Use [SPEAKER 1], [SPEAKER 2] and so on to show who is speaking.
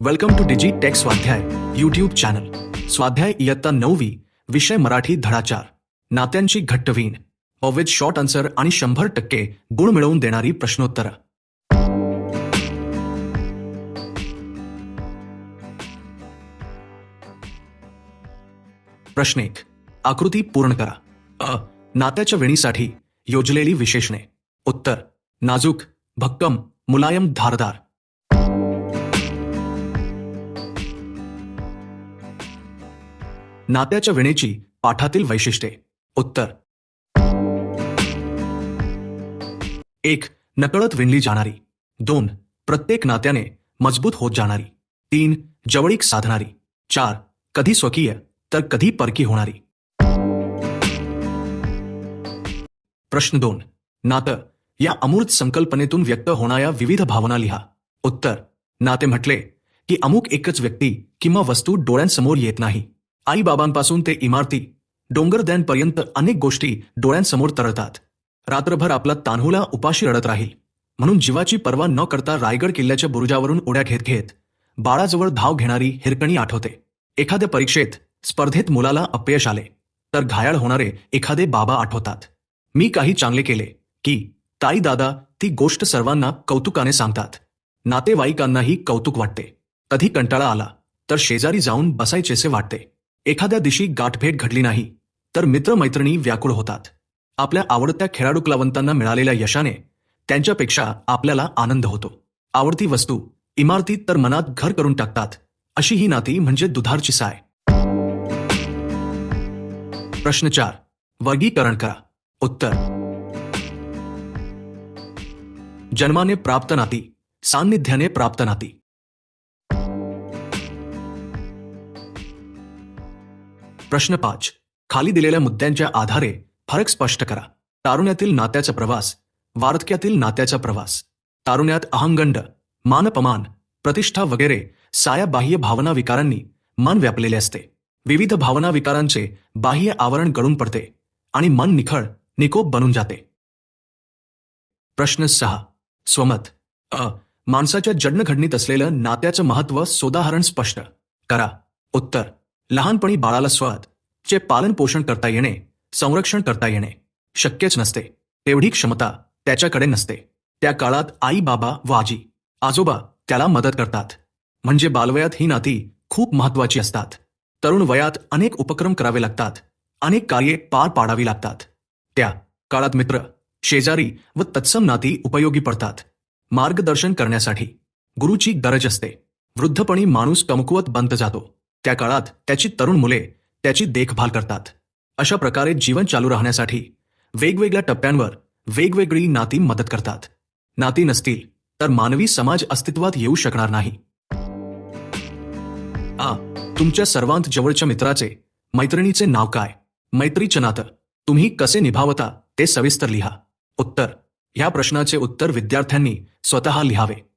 [SPEAKER 1] Welcome to Digi Tech Swadhyay YouTube channel Swadhyay इयत्ता नववी विषय मराठी धडाचार नात्यांची घट्टवीन विथ शॉर्ट आन्सर आणि शंभर टक्के गुण मिळवून देणारी प्रश्नोत्तर प्रश्न एक आकृती पूर्ण करा अ नात्याच्या वेणीसाठी योजलेली विशेषणे उत्तर नाजूक भक्कम मुलायम धारदार नात्याच्या विणेची पाठातील वैशिष्ट्ये. उत्तर. एक नकळत विणली जाणारी. दोन प्रत्येक नात्याने मजबूत होत जाणारी. तीन जवळीक साधणारी. चार कधी स्वकीय तर कधी परकी होणारी. प्रश्न दोन नातं या अमूर्त संकल्पनेतून व्यक्त होणाऱ्या विविध भावना लिहा. उत्तर नाते म्हटले की अमुक एकच व्यक्ती किंवा वस्तू डोळ्यांसमोर येत नाही. आईबाबांपासून ते इमारती डोंगरद्यांपर्यंत अनेक गोष्टी डोळ्यांसमोर तरळतात. रात्रभर आपला तान्हुला उपाशी रडत राहील. म्हणून जीवाची पर्वा न करता रायगड किल्ल्याच्या बुरुजावरून उड्या घेत घेत बाळाजवळ धाव घेणारी हिरकणी आठवते. एखाद्या परीक्षेत स्पर्धेत मुलाला अपयश आले तर घायाळ होणारे एखादे बाबा आठवतात. मी काही चांगले केले की ताई दादा ती गोष्ट सर्वांना कौतुकाने सांगतात. नातेवाईकांनाही कौतुक वाटते. कधी कंटाळा आला तर शेजारी जाऊन बसायचेसे वाटते. एखाद्या दिवशी गाठभेट घडली नाही तर मित्रमैत्रिणी व्याकुळ होतात. आपल्या आवडत्या खेळाडू क्लवंतांना मिळालेल्या यशाने त्यांच्यापेक्षा आपल्याला आनंद होतो. आवडती वस्तू इमारतीत तर मनात घर करून टाकतात अशी ही नाती म्हणजे दुधारची साय. प्रश्न चार वर्गीकरण करा. उत्तर. जन्माने प्राप्त नाती सान्निध्याने प्राप्त नाती. प्रश्न पाच. खाली दिलेल्या मुद्द्यांच्या आधारे फरक स्पष्ट करा. तारुण्यातील नात्याचा प्रवास वार्धक्यातील नात्याचा प्रवास तारुण्यात अहंगंड मानपमान प्रतिष्ठा वगैरे साया बाह्य भावना विकारांनी मन व्यापलेले असते. विविध भावना विकारांचे बाह्य आवरण गळून पडते आणि मन निखळ निकोप बनून जाते. प्रश्न सहा. स्वमत. अ. माणसाच्या जडणघडणीत असलेलं नात्याचं महत्त्व सोदाहरण स्पष्ट. करा. उत्तर. लहानपणी बाळाला स्वत चे पालन पोषण करता येणे संरक्षण करता येणे शक्यच नसते. तेवढी क्षमता त्याच्याकडे नसते. त्या काळात आई बाबा व आजी आजोबा त्याला मदत करतात. म्हणजे बालवयात ही नाती खूप महत्वाची असतात. तरुण वयात अनेक उपक्रम करावे लागतात. अनेक कार्ये पार पाडावी लागतात. त्या काळात मित्र शेजारी व तत्सम नाती उपयोगी पडतात. मार्गदर्शन करण्यासाठी गुरुची गरज असते. वृद्धपणी माणूस कमकुवत बनत जातो. त्या काळात त्याची तरुण मुले त्याची देखभाल करतात. अशा प्रकारे जीवन चालू राहण्यासाठी वेगवेगळ्या टप्प्यांवर वेगवेगळी नाती मदत करतात. नाती नसतील तर मानवी समाज अस्तित्वात येऊ शकणार नाही. आ तुमच्या सर्वांत जवळच्या मित्राचे मैत्रिणीचे नाव काय? मैत्रीचे नातं तुम्ही कसे निभावता ते सविस्तर लिहा. उत्तर ह्या प्रश्नाचे उत्तर विद्यार्थ्यांनी स्वतः लिहावे.